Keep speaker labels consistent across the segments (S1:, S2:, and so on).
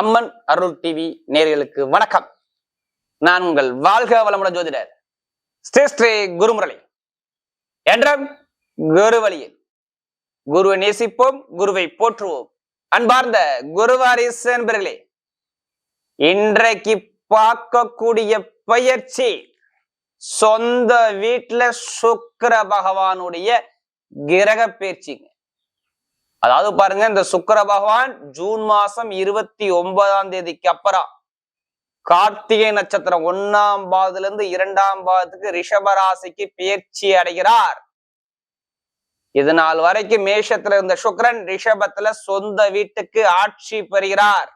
S1: அம்மன் அருள் TV நேர்களுக்கு வணக்கம். நான் உங்கள் வாழ்க வளமுடன் ஜோதிடர் ஸ்ரீ ஸ்ரீ குருமுரளி. என்றும் குரு வழியில் குருவை நேசிப்போம் குருவை போற்றுவோம். அன்பார்ந்த குருவாரிஸ் என்பர்களே இன்றைக்கு பார்க்கக்கூடிய பயிற்சி சொந்த வீட்டுல சுக்கிர பகவானுடைய கிரக பயிற்சிங்க. அதாவது பாருங்க இந்த சுக்கர பகவான் ஜூன் மாசம் இருபத்தி ஒன்பதாம் தேதிக்கு அப்புறம் கார்த்திகை நட்சத்திரம் ஒன்னாம் பாதத்துல இருந்து இரண்டாம் பாதத்துக்கு ரிஷபராசிக்கு பயிற்சி அடைகிறார். இது நாள் வரைக்கும் மேஷத்துல இருந்த சுக்கரன் ரிஷபத்துல சொந்த வீட்டுக்கு ஆட்சி பெறுகிறார்.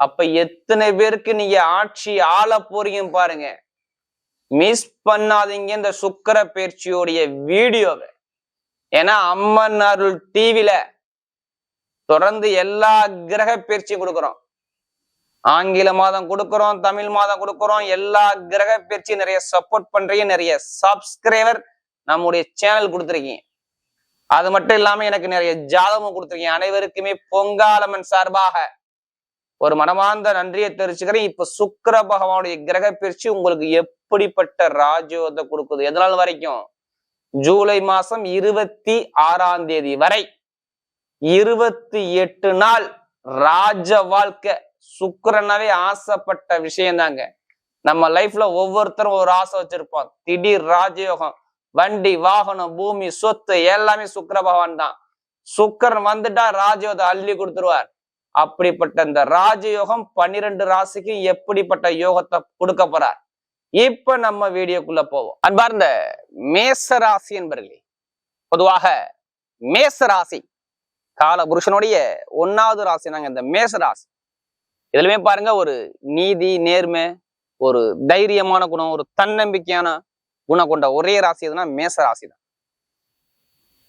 S1: அப்ப எத்தனை பேருக்கு நீங்க ஆட்சி ஆள போறீங்க பாருங்க. மிஸ் பண்ணாதீங்க இந்த சுக்கர பயிற்சியோடைய வீடியோவை. ஏன்னா அம்மன் அருள் தீவில தொடர்ந்து எல்லா கிரக பயிற்சியும் கொடுக்குறோம். ஆங்கில மாதம் கொடுக்குறோம் தமிழ் மாதம் கொடுக்குறோம் எல்லா கிரக பயிற்சியும் நிறைய சப்போர்ட் பண்றீங்க நிறைய சப்ஸ்கிரைபர் நம்முடைய சேனல் கொடுத்துருக்கீங்க. அது மட்டும் இல்லாம எனக்கு நிறைய ஜாதகமும் கொடுத்துருக்கீங்க. அனைவருக்குமே பொங்காலம்மன் சார்பாக ஒரு மனமார்ந்த நன்றியை தெரிவிச்சுக்கிறேன். இப்ப சுக்கர பகவானுடைய கிரக பயிற்சி உங்களுக்கு எப்படிப்பட்ட ராஜயோகத்தை கொடுக்குது? எதனால் வரைக்கும்? ஜூலை மாசம் இருபத்தி ஆறாம் தேதி வரை இருபத்தி எட்டு நாள் ராஜ வாழ்க்கை. சுக்கரனாவே ஆசைப்பட்ட விஷயம் தாங்க நம்ம லைஃப்ல ஒவ்வொருத்தரும் ஒரு ஆசை வச்சிருப்போம். திடீர் ராஜயோகம் வண்டி வாகனம் பூமி சொத்து எல்லாமே சுக்கர பகவான் தான். சுக்கரன் வந்துட்டா ராஜயோகத்தை அள்ளி கொடுத்துருவார். அப்படிப்பட்ட இந்த ராஜயோகம் பன்னிரெண்டு ராசிக்கு எப்படிப்பட்ட யோகத்தை கொடுக்க போறார்? இப்ப நம்ம வீடியோக்குள்ள போவோம். அன்பார்ந்த மேச ராசி என்பர்களே பொதுவாக மேச ராசி கால புருஷனுடைய ஒன்னாவது ராசி நாங்க இந்த மேச ராசி இதுலயுமே பாருங்க ஒரு நீதி நேர்மை ஒரு தைரியமான குணம் ஒரு தன்னம்பிக்கையான குணம் கொண்ட ஒரே ராசி எதுனா மேச ராசி தான்.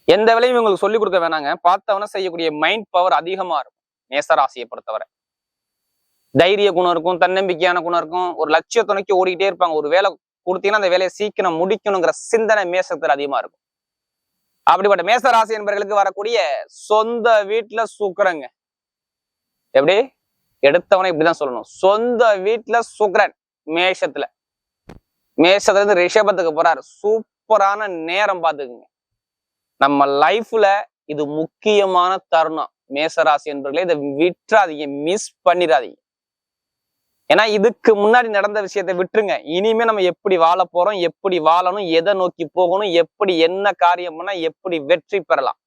S1: எந்த வேலையும் உங்களுக்கு சொல்லிக் கொடுக்க வேணாங்க. பார்த்தவன செய்யக்கூடிய மைண்ட் பவர் அதிகமா இருக்கும். மேச ராசியை பொறுத்தவரை. தைரிய குணம் இருக்கும் தன்னம்பிக்கையான குணம் இருக்கும். ஒரு லட்சியத்தை நோக்கி ஓடிக்கிட்டே இருப்பாங்க. ஒரு வேலை கொடுத்தீங்கன்னா அந்த வேலையை சீக்கிரம் முடிக்கணுங்கிற சிந்தனை மேசத்தில் அதிகமா இருக்கும். அப்படிப்பட்ட மேச ராசி என்பவர்களுக்கு வரக்கூடிய சொந்த வீட்டுல சுக்கரங்க. எப்படி? எடுத்தவனை இப்படிதான் சொல்லணும். சொந்த வீட்டுல சுக்கரன் மேஷத்துல. மேஷத்துல இருந்து ரிஷபத்துக்கு போறாரு. சூப்பரான நேரம் பார்த்துக்குங்க. நம்ம லைஃப்ல இது முக்கியமான தருணம். மேசராசி என்பர்களே இதை விட்டுறாதீங்க. மிஸ் பண்ணிடாதீங்க. ஏன்னா இதுக்கு முன்னாடி நடந்த விஷயத்தை விட்டுருங்க. இனிமே நம்ம எப்படி வாழ போறோம் எப்படி வாழணும் எதை நோக்கி போகணும் எப்படி என்ன காரியம் பண்ணா எப்படி வெற்றி பெறலாம்.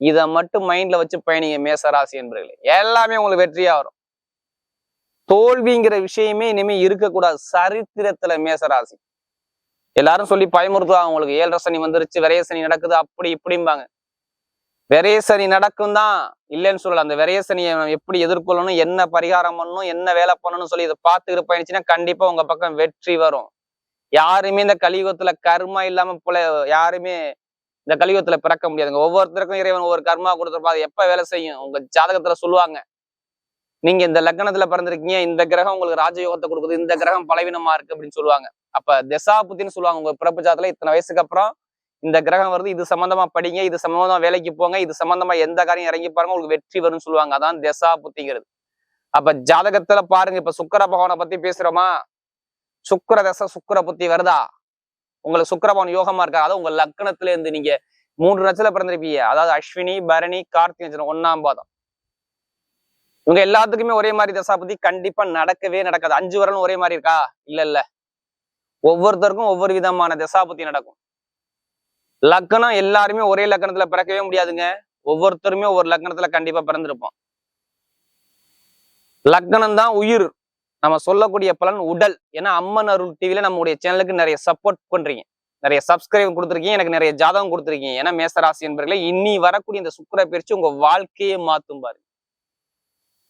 S1: இதை மட்டும் மைண்ட்ல வச்சு பயணிங்க மேசராசி என்பர்களே. எல்லாமே உங்களுக்கு வெற்றியா வரும். தோல்விங்கிற விஷயமே இனிமே இருக்கக்கூடாது. சரித்திரத்துல மேசராசி. எல்லாரும் சொல்லி பயமுறுத்துவாங்க உங்களுக்கு ஏழரை சனி வந்துருச்சு விரைய சனி நடக்குது அப்படி இப்படிம்பாங்க. விரைய சனி நடக்கும் தான் இல்லைன்னு சொல்லல. அந்த விரைய சனியை எப்படி எதிர்கொள்ளணும் என்ன பரிகாரம் பண்ணணும் என்ன வேலை பண்ணணும்னு சொல்லி இதை பார்த்துக்கிட்டு பயணிச்சுன்னா கண்டிப்பா உங்க பக்கம் வெற்றி வரும். யாருமே இந்த கலியுகத்துல கர்மா இல்லாம போல யாருமே இந்த கலியுகத்துல பிறக்க முடியாதுங்க. ஒவ்வொருத்தருக்கும் இறைவன் ஒவ்வொரு கர்மா கொடுத்துருப்பா அது எப்ப வேலை செய்யும்? உங்க ஜாதகத்துல சொல்லுவாங்க. நீங்க இந்த லக்னத்துல பிறந்திருக்கீங்க இந்த கிரகம் உங்களுக்கு ராஜயோகத்தை கொடுக்குது இந்த கிரகம் பலவீனமா இருக்கு அப்படின்னு சொல்லுவாங்க. அப்ப தசாபுத்தின்னு சொல்லுவாங்க. உங்க பிறப்பு ஜாதத்துல இத்தனை வயசுக்கு அப்புறம் இந்த கிரகம் வருது இது சம்பந்தமா படிங்க இது சம்பந்தமா வேலைக்கு போங்க இது சம்பந்தமா எந்த காரியம் இறங்கி பாருங்க உங்களுக்கு வெற்றி வரும்னு சொல்லுவாங்க. அதான் தசா புத்திங்கிறது. அப்ப ஜாதகத்துல பாருங்க இப்ப சுக்கர பகவானை பத்தி பேசுறோமா? சுக்கர தசை சுக்கர புத்தி வருதா? உங்களுக்கு சுக்கர பகவான் யோகமா இருக்கா அதாவது உங்க லக்னத்துல இருந்து நீங்க மூன்று நட்சத்திரம் பிறந்திருப்பீங்க. அதாவது அஸ்வினி பரணி கார்த்திகை நட்சத்திரம் ஒன்னாம் பாதம். இவங்க எல்லாத்துக்குமே ஒரே மாதிரி தசாபதி கண்டிப்பா நடக்கவே நடக்காது. அஞ்சு வரலும் ஒரே மாதிரி இருக்கா? இல்ல இல்ல. ஒவ்வொருத்தருக்கும் ஒவ்வொரு விதமான தசாபதி நடக்கும். லக்னம் எல்லாருமே ஒரே லக்னத்துல பிறக்கவே முடியாதுங்க. ஒவ்வொருத்தருமே ஒவ்வொரு லக்னத்துல கண்டிப்பா பிறந்திருப்போம். லக்னம் தான் உயிர். நம்ம சொல்லக்கூடிய பலன் உடல். ஏன்னா அம்மன் அருள் டிவில நம்மளுடைய சேனலுக்கு நிறைய சப்போர்ட் பண்றீங்க. நிறைய சப்ஸ்கிரைப் கொடுத்துருக்கீங்க. எனக்கு நிறைய ஜாதகம் கொடுத்துருக்கீங்க. ஏன்னா மேசராசி என்பர்களே இன்னி வரக்கூடிய இந்த சுக்கர பயிற்சி உங்க வாழ்க்கையே மாத்தும் பாருங்க.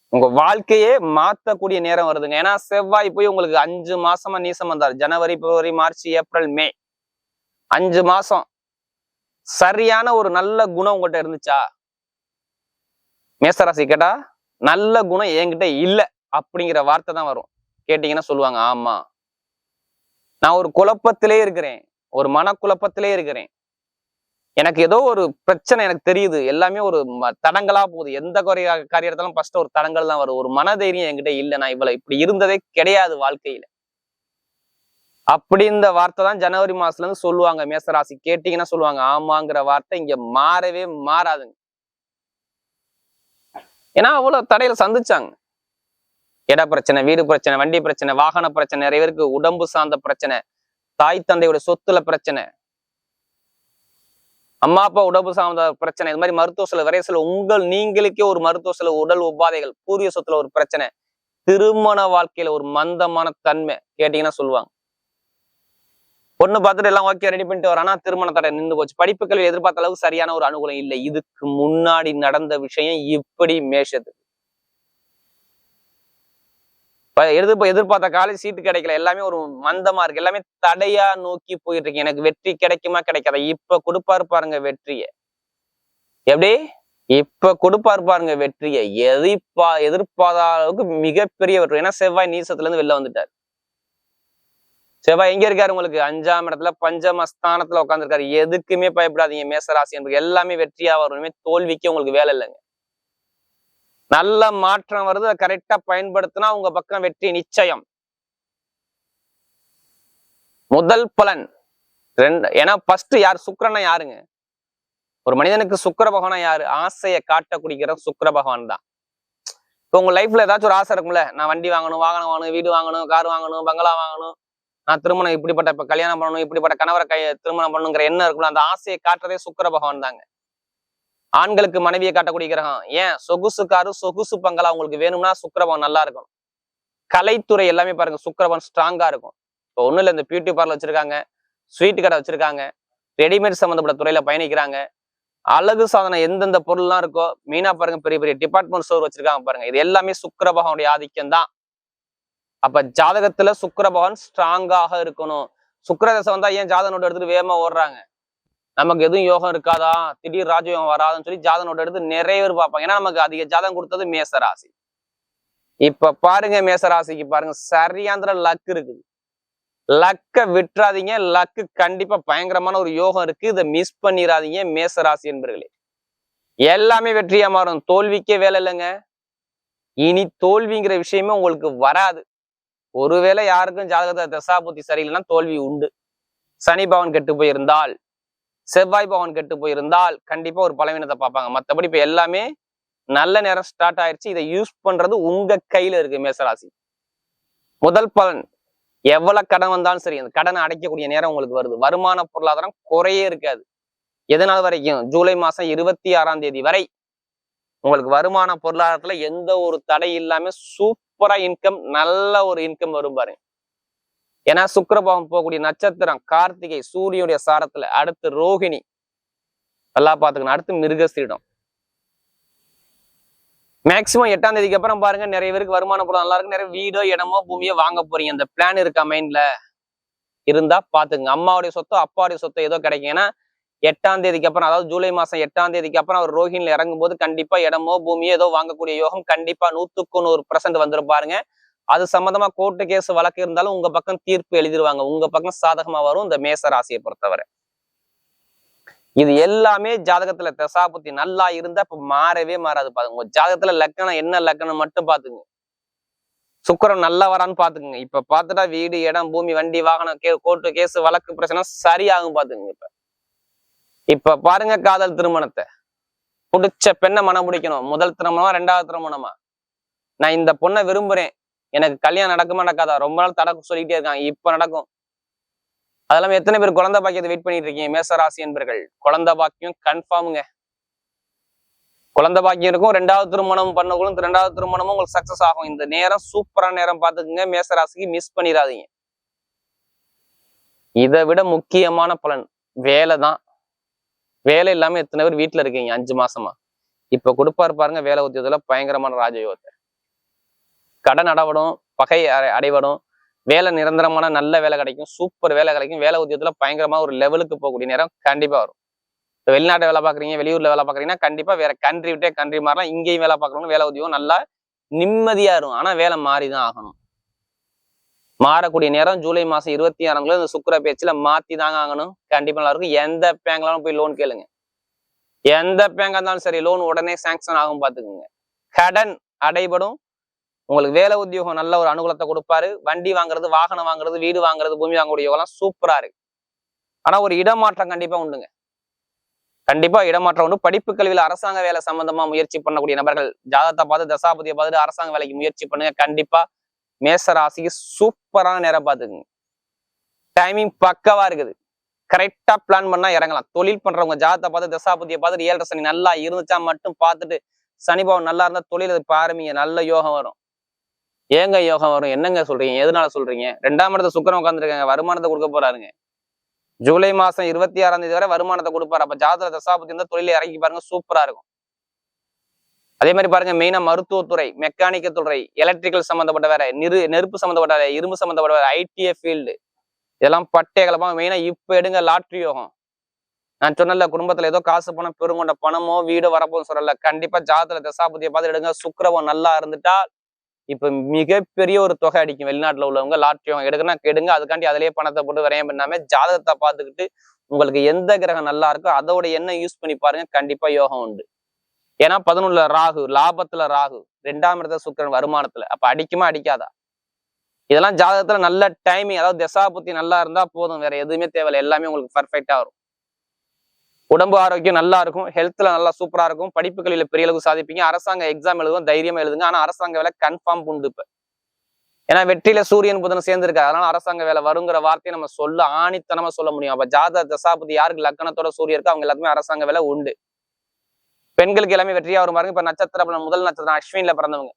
S1: உங்க வாழ்க்கையே மாத்தக்கூடிய நேரம் வருதுங்க. ஏன்னா செவ்வாய் போய் உங்களுக்கு அஞ்சு மாசமா நீசம் வந்தார். ஜனவரி பிப்ரவரி மார்ச் ஏப்ரல் மே. அஞ்சு மாசம். சரியான ஒரு நல்ல குணம் உங்ககிட்ட இருந்துச்சா? மேசராசி கேட்டா நல்ல குணம் என்கிட்ட இல்ல அப்படிங்கிற வார்த்தை தான் வரும். கேட்டீங்கன்னா சொல்லுவாங்க ஆமா. நான் ஒரு குழப்பத்திலே இருக்கிறேன். ஒரு மனக்குழப்பத்திலே இருக்கிறேன். எனக்கு ஏதோ ஒரு பிரச்சனை எனக்கு தெரியுது. எல்லாமே ஒரு ம- போகுது. எந்த குறை காரியத்தாலும் ஃபர்ஸ்ட் ஒரு தடங்கள் தான் வரும். ஒரு மனதைரியம் என்கிட்ட இல்லை. நான் இவ்வளவு இப்படி இருந்ததே கிடையாது வாழ்க்கையில. அப்படி இந்த வார்த்தை தான் ஜனவரி மாசத்துல இருந்து சொல்லுவாங்க. மேசராசி கேட்டீங்கன்னா சொல்லுவாங்க. ஆமாங்கிற வார்த்தை இங்க மாறவே மாறாதுங்க. ஏன்னா அவ்வளவு தடையில சந்திச்சாங்க. இட பிரச்சனை வீடு பிரச்சனை வண்டி பிரச்சனை வாகன பிரச்சனை நிறைய பேருக்கு உடம்பு சார்ந்த பிரச்சனை தாய் தந்தையோட சொத்துல பிரச்சனை அம்மா அப்பா உடம்பு சார்ந்த பிரச்சனை இது மாதிரி மருத்துவ செலவு விரைய செலவு உங்கள் நீங்களுக்கே ஒரு மருத்துவ செலவு உடல் உபாதைகள் பூர்வீக சொத்துல ஒரு பிரச்சனை திருமண வாழ்க்கையில ஒரு மந்தமான தன்மை கேட்டீங்கன்னா சொல்லுவாங்க. பொண்ணு பார்த்துட்டு எல்லாம் ஓகே ரெடி பண்ணிட்டு வரானா திருமண தடை நின்று போச்சு. படிப்பு கல்வி எதிர்பார்த்த அளவுக்கு சரியான ஒரு அனுகூலம் இல்லை. இதுக்கு முன்னாடி நடந்த விஷயம் இப்படி மேஷது. இப்ப எதிர்ப்பு எதிர்பார்த்த காலேஜ் சீட்டு கிடைக்கல. எல்லாமே ஒரு மந்தமா இருக்கு. எல்லாமே தடையா நோக்கி போயிட்டு இருக்கு. எனக்கு வெற்றி கிடைக்குமா கிடைக்காத? இப்ப கொடுப்பாரு பாருங்க வெற்றிய. எப்படி? இப்ப கொடுப்பாரு பாருங்க வெற்றியை. எதிர்பா எதிர்பார்த்த அளவுக்கு மிகப்பெரிய வெற்றி. ஏன்னா செவ்வாய் நீசத்துல இருந்து வெளில வந்துட்டாரு. செவ்வாய் எங்க இருக்காரு உங்களுக்கு? அஞ்சாம் இடத்துல பஞ்சமஸ்தானத்துல உட்காந்துருக்காரு எதுக்குமே பயப்படாதீங்க. மேசராசி என்பது எல்லாமே வெற்றியா வரணுமே தோல்விக்கு உங்களுக்கு வேலை இல்லைங்க. நல்ல மாற்றம் வருது. அதை கரெக்டா பயன்படுத்தினா உங்க பக்கம் வெற்றி நிச்சயம். முதல் பலன். ரெண்டு ஏன்னா ஃபர்ஸ்ட் யார்? சுக்கிரனா யாருங்க? ஒரு மனிதனுக்கு சுக்கர பகவானா யாரு? ஆசையை காட்ட குடிக்கிற சுக்கர பகவான் தான். இப்போ உங்க லைஃப்ல ஏதாச்சும் ஒரு ஆசை இருக்கும்ல. நான் வண்டி வாங்கணும் வாகனம் வாங்கணும் வீடு வாங்கணும் கார் வாங்கணும் பங்களா வாங்கணும். நான் திருமணம் இப்படிப்பட்ட இப்ப கல்யாணம் பண்ணணும் இப்படிப்பட்ட கணவரை கை திருமணம் பண்ணுங்கிற எண்ணம் இருக்கும்ல அந்த ஆசையை காட்டுறதே சுக்கர பகவான் தாங்க. ஆண்களுக்கு மனைவியை காட்டக்கூடிய கிரகம். ஏன்? சொகுசுக்காரு சொகுசு பங்களா உங்களுக்கு வேணும்னா சுக்கரபவன் நல்லா இருக்கும் கலைத்துறை எல்லாமே பாருங்க சுக்கரபவன் ஸ்ட்ராங்கா இருக்கும். இப்போ ஒண்ணும் இல்லை இந்த பியூட்டி பார்லர் வச்சிருக்காங்க ஸ்வீட் கடை வச்சிருக்காங்க ரெடிமேட் சம்மந்தப்பட்ட துறையில பயணிக்கிறாங்க. அழகு சாதனம் எந்தெந்த பொருள்லாம் இருக்கோ மெயினா பாருங்க பெரிய பெரிய டிபார்ட்மெண்ட் ஸ்டோர் வச்சிருக்காங்க பாருங்க. இது எல்லாமே சுக்கரபகனுடைய ஆதிக்கம் தான் அப்ப ஜாதகத்துல சுக்கர பகவான் ஸ்ட்ராங்காக இருக்கணும். சுக்கர தசை வந்தா ஏன் ஜாதக நோட்டு எடுத்துட்டு வேகமா ஓடுறாங்க? நமக்கு எதுவும் யோகம் இருக்காதா? திடீர் ராஜயோகம் வராதுன்னு சொல்லி ஜாதக நோட்டு எடுத்து நிறைய பேர் பார்ப்பாங்க. ஏன்னா நமக்கு அதிக ஜாதகம் கொடுத்தது மேசராசி. இப்ப பாருங்க மேசராசிக்கு பாருங்க சரியாந்திர லக் இருக்குது. லக்க விட்டுறாதீங்க. லக்கு கண்டிப்பா பயங்கரமான ஒரு யோகம் இருக்கு. இதை மிஸ் பண்ணிடாதீங்க மேசராசி என்பர்களே. எல்லாமே வெற்றியா மாறும். தோல்விக்கே வேலை இல்லைங்க. இனி தோல்விங்கிற விஷயமே உங்களுக்கு வராது. ஒருவேளை யாருக்கும் ஜாதகத்தை தசாபுத்தி சரியில்லைன்னா தோல்வி உண்டு. சனி பவன் கெட்டு போயிருந்தால் செவ்வாய் பவன் கெட்டு போயிருந்தால் கண்டிப்பா ஒரு பலவீனத்தை பார்ப்பாங்க. மத்தபடி இப்ப எல்லாமே நல்ல நேரம் ஸ்டார்ட் ஆயிருச்சு. இதை யூஸ் பண்றது உங்க கையில இருக்கு மேசராசி. முதல் பலன் எவ்வளவு கடன் வந்தாலும் சரி அந்த கடனை அடைக்கக்கூடிய நேரம் உங்களுக்கு வருது. வருமான பொருளாதாரம் குறையே இருக்காது. எதனால் வரைக்கும்? ஜூலை மாசம் இருபத்தி ஆறாம் தேதி வரை உங்களுக்கு வருமான பொருளாதாரத்துல எந்த ஒரு தடை இல்லாம சூப்பர் சூப்பரா இன்கம் நல்ல ஒரு இன்கம் வரும் பாருங்க. ஏன்னா சுக்கரபாவம் போகக்கூடிய நட்சத்திரம் கார்த்திகை சூரியனுடைய சாரத்துல அடுத்து ரோகிணி நல்லா பாத்துக்கணும் அடுத்து மிருகசீடம் மேக்சிமம் எட்டாம் தேதிக்கு அப்புறம் பாருங்க நிறைய பேருக்கு வருமான பொருள் நல்லா இருக்கு நிறைய வீடோ இடமோ பூமியோ வாங்க போறீங்க. அந்த பிளான் இருக்கா மைண்ட்ல இருந்தா பாத்துங்க அம்மாவுடைய சொத்தோ அப்பாவுடைய சொத்தோ ஏதோ கிடைக்கும். ஏன்னா எட்டாம் தேதிக்கு அப்புறம் அதாவது ஜூலை மாசம் எட்டாம் தேதிக்கு அப்புறம் அவர் ரோஹின்ல இறங்கும் போது கண்டிப்பா இடமோ பூமியோ ஏதோ வாங்கக்கூடிய யோகம் கண்டிப்பா நூத்துக்கு நூறு பர்சன்ட் வந்துரும் பாருங்க. அது சம்பந்தமா கோர்ட்டு கேஸ் வழக்கு இருந்தாலும் உங்க பக்கம் தீர்ப்பு எழுதிருவாங்க. உங்க பக்கம் சாதகமா வரும் இந்த மேச ராசியை பொறுத்தவரை. இது எல்லாமே ஜாதகத்துல தசாபுத்தி நல்லா இருந்தா இப்ப மாறவே மாறாது பாருங்க. உங்க ஜாதகத்துல லக்கணம் என்ன லக்கணம் மட்டும் பாத்துங்க சுக்கிரன் நல்லா வரான்னு பாத்துக்குங்க இப்ப பாத்துட்டா வீடு இடம் பூமி வண்டி வாகனம் கே கோர்ட்டு கேஸ் வழக்கு பிரச்சனை சரியாகும் பாத்துக்குங்க இப்ப. இப்ப பாருங்க காதல் திருமணத்தை. பிடிச்ச பெண்ணை மனம் பிடிக்கணும். முதல் திருமணமா ரெண்டாவது திருமணமா? நான் இந்த பொண்ணை விரும்புறேன். எனக்கு கல்யாணம் நடக்குமா நடக்காதா ரொம்ப நாள் தடக்கு சொல்லிட்டே இருக்காங்க. இப்ப நடக்கும். அதெல்லாம் எத்தனை பேர் குழந்தை பாக்கியத்தை வெயிட் பண்ணிட்டு இருக்கீங்க? மேசராசி என்பர்கள். குழந்தை பாக்கியம் கன்ஃபார்முங்க குழந்தை பாக்கியம் இருக்கும். ரெண்டாவது திருமணம் பண்ணவங்களும் ரெண்டாவது திருமணமும் உங்களுக்கு சக்சஸ் ஆகும். இந்த நேரம் சூப்பரான நேரம் பார்த்துக்குங்க. மேசராசிக்கு மிஸ் பண்ணிடாதீங்க. இதை விட முக்கியமான பலன் வேலை தான் வேலை இல்லாம எத்தனை பேர் வீட்டுல இருக்கீங்க? அஞ்சு மாசமா. இப்ப கொடுப்பாரு பாருங்க வேலை உத்தியோகத்துல பயங்கரமான ராஜயோகத்தை. கடன் அடவடும் பகை அடை- அடைபடும். வேலை நிரந்தரமான நல்ல வேலை கிடைக்கும் சூப்பர் வேலை கிடைக்கும். வேலை உத்தியோகத்துல பயங்கரமா ஒரு லெவலுக்கு போகக்கூடிய நேரம் கண்டிப்பா வரும். இப்ப வெளிநாட்டு வேலை பாக்குறீங்க வெளியூர்ல வேலை பாக்குறீங்கன்னா கண்டிப்பா வேற கண்ட்ரி விட்டே கண்ட்ரி மாறலாம். இங்கேயும் வேலை பாக்குறவங்க வேலை உத்தியோகம் நல்லா நிம்மதியா இருக்கும். ஆனா வேலை மாறிதான் ஆகணும். மாறக்கூடிய நேரம் ஜூலை மாசம் இருபத்தி ஆறாம் தேதி இந்த சுக்கர பேச்சுல மாத்தி தாங்க ஆகணும். கண்டிப்பா நல்லா இருக்கும் எந்த பேங்க்லாம் போய் லோன் கேளுங்க. எந்த பேங்காக இருந்தாலும் சரி லோன் உடனே சாங்ஷன் ஆகும் பாத்துக்கோங்க கடன் அடைபடும். உங்களுக்கு வேலை உத்தியோகம் நல்ல ஒரு அனுகூலத்தை கொடுப்பாரு. வண்டி வாங்குறது வாகனம் வாங்குறது வீடு வாங்குறது பூமி வாங்கக்கூடிய யோகம்லாம் சூப்பரா இருக்கு. ஆனா ஒரு இடமாற்றம் கண்டிப்பா உண்டுங்க. கண்டிப்பா இடமாற்றம் உண்டு. படிப்பு கல்வியில அரசாங்க வேலை சம்பந்தமா முயற்சி பண்ணக்கூடிய நபர்கள் ஜாதகத்தை பார்த்து தசாபதியை பார்த்துட்டு அரசாங்க வேலைக்கு முயற்சி பண்ணுங்க. கண்டிப்பா மேச ராசிக்கு சூப்பரான நேரம் பார்த்துக்குங்க. டைமிங் பக்கவா இருக்குது. கரெக்டா பிளான் பண்ணா இறங்கலாம். தொழில் பண்றவங்க ஜாதத்தை பார்த்து தசாபதியை பார்த்துட்டு ஏழரை சனி நல்லா இருந்துச்சா மட்டும் பார்த்துட்டு சனி பவன் நல்லா இருந்தா தொழில் அது ஆரம்பிங்க. நல்ல யோகம் வரும். ஏங்க யோகம் வரும்? என்னங்க சொல்றீங்க? எதனால சொல்றீங்க? ரெண்டாம் இடத்துல சுக்கரம் உட்காந்துருக்காங்க வருமானத்தை கொடுக்க போறாருங்க. ஜூலை மாசம் இருபத்தி ஆறாம் தேதி வரை வருமானத்தை கொடுப்பாரு. அப்ப ஜாதக தசாபதி இருந்தா தொழில இறங்கி பாருங்க. சூப்பரா இருக்கும். அதே மாதிரி பாருங்க மெயினா மருத்துவத்துறை மெக்கானிக்கல் துறை எலக்ட்ரிக்கல் சம்பந்தப்பட்ட வேற நிறு நெருப்பு சம்பந்தப்பட்ட வேலை இரும்பு சம்பந்தப்பட்ட வேற ஐடிஏ ஃபீல்டு இதெல்லாம் பட்டே கலப்பா மெயினா இப்ப எடுங்க லாட்ரி யோகம். நான் சொன்னல குடும்பத்துல ஏதோ காசு பணம் பெருங்கொண்ட பணமோ வீடோ வரப்போன்னு சொல்லல. கண்டிப்பா ஜாதத்துல தசாபதியை பார்த்து எடுங்க. சுக்கரவம் நல்லா இருந்துட்டா இப்ப மிகப்பெரிய ஒரு தொகை அடிக்கும். வெளிநாட்டுல உள்ளவங்க லாட்ரி யோகம் எடுக்கனா எடுங்க அதுக்காண்டி அதுலயே பணத்தை போட்டு விரையம் பண்ணாம ஜாதகத்தை பார்த்துக்கிட்டு உங்களுக்கு எந்த கிரகம் நல்லா இருக்கோ அதோட என்ன யூஸ் பண்ணி பாருங்க. கண்டிப்பா யோகம் உண்டு. ஏன்னா பதினொன்னுல ராகு லாபத்துல ராகு ரெண்டாம் இடத்துல சுக்கிரன் வருமானத்துல. அப்ப அடிக்குமா அடிக்காதா? இதெல்லாம் ஜாதகத்துல நல்ல டைமிங் அதாவது தசாபுத்தி நல்லா இருந்தா போதும். வேற எதுவுமே தேவையில்லை. எல்லாமே உங்களுக்கு பர்ஃபெக்டா வரும். உடம்பு ஆரோக்கியம் நல்லா இருக்கும். ஹெல்த்ல நல்லா சூப்பரா இருக்கும். படிப்புகளில் பெரிய அளவு சாதிப்பீங்க. அரசாங்க எக்ஸாம் எழுதுவோம். தைரியமா எழுதுங்க. ஆனா அரசாங்க வேலை கன்ஃபார்ம் உண்டு இப்ப. ஏன்னா வெற்றியில சூரியன் புதன் சேர்ந்திருக்காரு. அதனால அரசாங்க வேலை வருங்கிற வார்த்தையை நம்ம சொல்ல ஆணித்தனமா சொல்ல முடியும். அப்ப ஜாத தசாபதி யாருக்கு லக்கணத்தோட சூரியன் இருக்கோ அவங்க எல்லாத்துக்குமே அரசாங்க வேலை உண்டு. பெண்களுக்கு எல்லாமே வெற்றியா வரும் பாருங்க. இப்ப நட்சத்திர முதல் நட்சத்திரம் அஸ்வின்ல பிறந்தவங்க.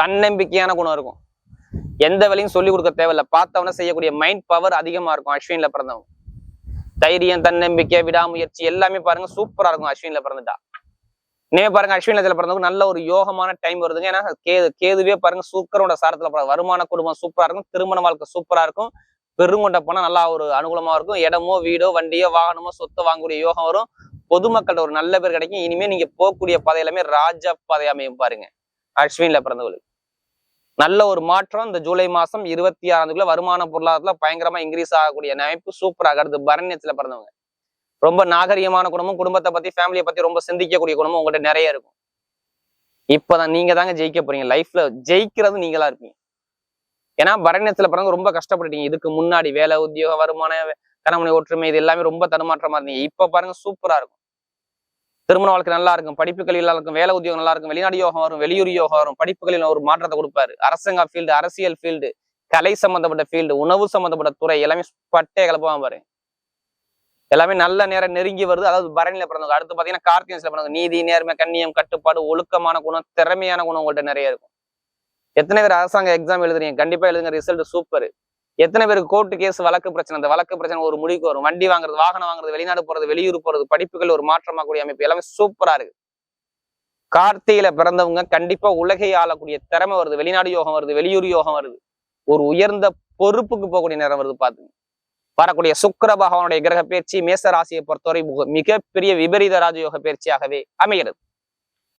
S1: தன்னம்பிக்கையான குணம் இருக்கும். எந்த வேலையும் சொல்லி கொடுக்க தேவையில்ல. பார்த்தவன செய்யக்கூடிய மைண்ட் பவர் அதிகமா இருக்கும் அஸ்வின்ல பிறந்தவங்க. தைரியம் தன்னம்பிக்கை விடாமுயற்சி எல்லாமே பாருங்க சூப்பரா இருக்கும் அஸ்வின்ல பிறந்துட்டா. இனிமே பாருங்க அஸ்வினத்துல பிறந்தவங்க நல்ல ஒரு யோகமான டைம் வருதுங்க. ஏன்னா கேது கேதுவே பாருங்க சூக்கரோட சாரத்துல வருமான குடும்பம் சூப்பரா இருக்கும். திருமண வாழ்க்கை சூப்பரா இருக்கும். பெருங்கொண்ட போனா நல்லா ஒரு அனுகூலமா இருக்கும். இடமோ வீடோ வண்டியோ வாகனமோ சொத்து வாங்கக்கூடிய யோகம் வரும். பொதுமக்கள்கிட்ட ஒரு நல்ல பேர் கிடைக்கும். இனிமே நீங்க போகக்கூடிய பாதை எல்லாமே ராஜ பாதை அமையும் பாருங்க. அஸ்வின்ல பிறந்தவங்களுக்கு நல்ல ஒரு மாற்றம். இந்த ஜூலை மாசம் இருபத்தி ஆறாந்துக்குள்ள வருமான பொருளாதாரத்துல பயங்கரமா இன்க்ரீஸ் ஆகக்கூடிய அமைப்பு சூப்பராக அடுத்து பரண்யத்துல பிறந்தவங்க. ரொம்ப நாகரிகமான குடும்பம் குடும்பத்தை பத்தி ஃபேமிலியை பத்தி ரொம்ப சிந்திக்கக்கூடிய குடும்பம் உங்கள்கிட்ட நிறைய இருக்கும். இப்பதான் நீங்க தாங்க ஜெயிக்க போறீங்க. லைஃப்ல ஜெயிக்கிறது நீங்களா இருப்பீங்க. ஏன்னா பரண்யத்துல பிறந்து ரொம்ப கஷ்டப்பட்டுட்டீங்க. இதுக்கு முன்னாடி வேலை உத்தியோக வருமான கணவனை ஒற்றுமை இது எல்லாமே ரொம்ப தடுமாற்றமா இருந்தீங்க. இப்ப பாருங்க சூப்பரா இருக்கும். திருமண வாழ்க்கை நல்லா இருக்கும் படிப்புகளில் நல்லா இருக்கும் வேலை உத்தியோகம் நல்லா இருக்கும் வெளிநாடு யோகம் வரும் வெளியூர் யோகம் வரும் படிப்புகளில் ஒரு மாற்றத்தை கொடுப்பாரு. அரசாங்க ஃபீல்டு அரசியல் ஃபீல்டு கலை சம்பந்தப்பட்ட ஃபீல்டு உணவு சம்பந்தப்பட்ட துறை எல்லாமே பட்டே கலப்பாம பாரு. எல்லாமே நல்ல நேரம் நெருங்கி வருது. அதாவது பரணியில பிறந்தவங்க அடுத்து பாத்தீங்கன்னா கார்த்திகன்ஸ்ல பிறந்தவங்க நீதி நேர்மை கண்ணியம் கட்டுப்பாடு ஒழுக்கமான குணம் திறமையான குணம் உங்கள்கிட்ட நிறைய இருக்கும். எத்தனை பேர் அரசாங்க எக்ஸாம் எழுதுறீங்க? கண்டிப்பா எழுதுங்க ரிசல்ட் சூப்பர் எத்தனை பேருக்கு கோர்ட்டு கேஸ் வழக்கு பிரச்சனை? அந்த வழக்கு பிரச்சனை ஒரு முடிவுக்கு வரும். வண்டி வாங்குறது வாகனம் வாங்குறது வெளிநாடு போறது வெளியூர் போறது படிப்புகள் ஒரு மாற்றமாகக்கூடிய அமைப்பு. எல்லாமே சூப்பரா இருக்கு. கார்த்தியில பிறந்தவங்க கண்டிப்பா உலகை ஆளக்கூடிய திறமை வருது. வெளிநாடு யோகம் வருது வெளியூர் யோகம் வருது. ஒரு உயர்ந்த பொறுப்புக்கு போகக்கூடிய நேரம் வருது பாத்துங்க வரக்கூடிய சுக்கர பகவானுடைய கிரக பயிற்சி மேச ராசியை பொறுத்தவரை மிக- மிகப்பெரிய விபரீத ராஜயோக பயிற்சியாகவே அமைகிறது.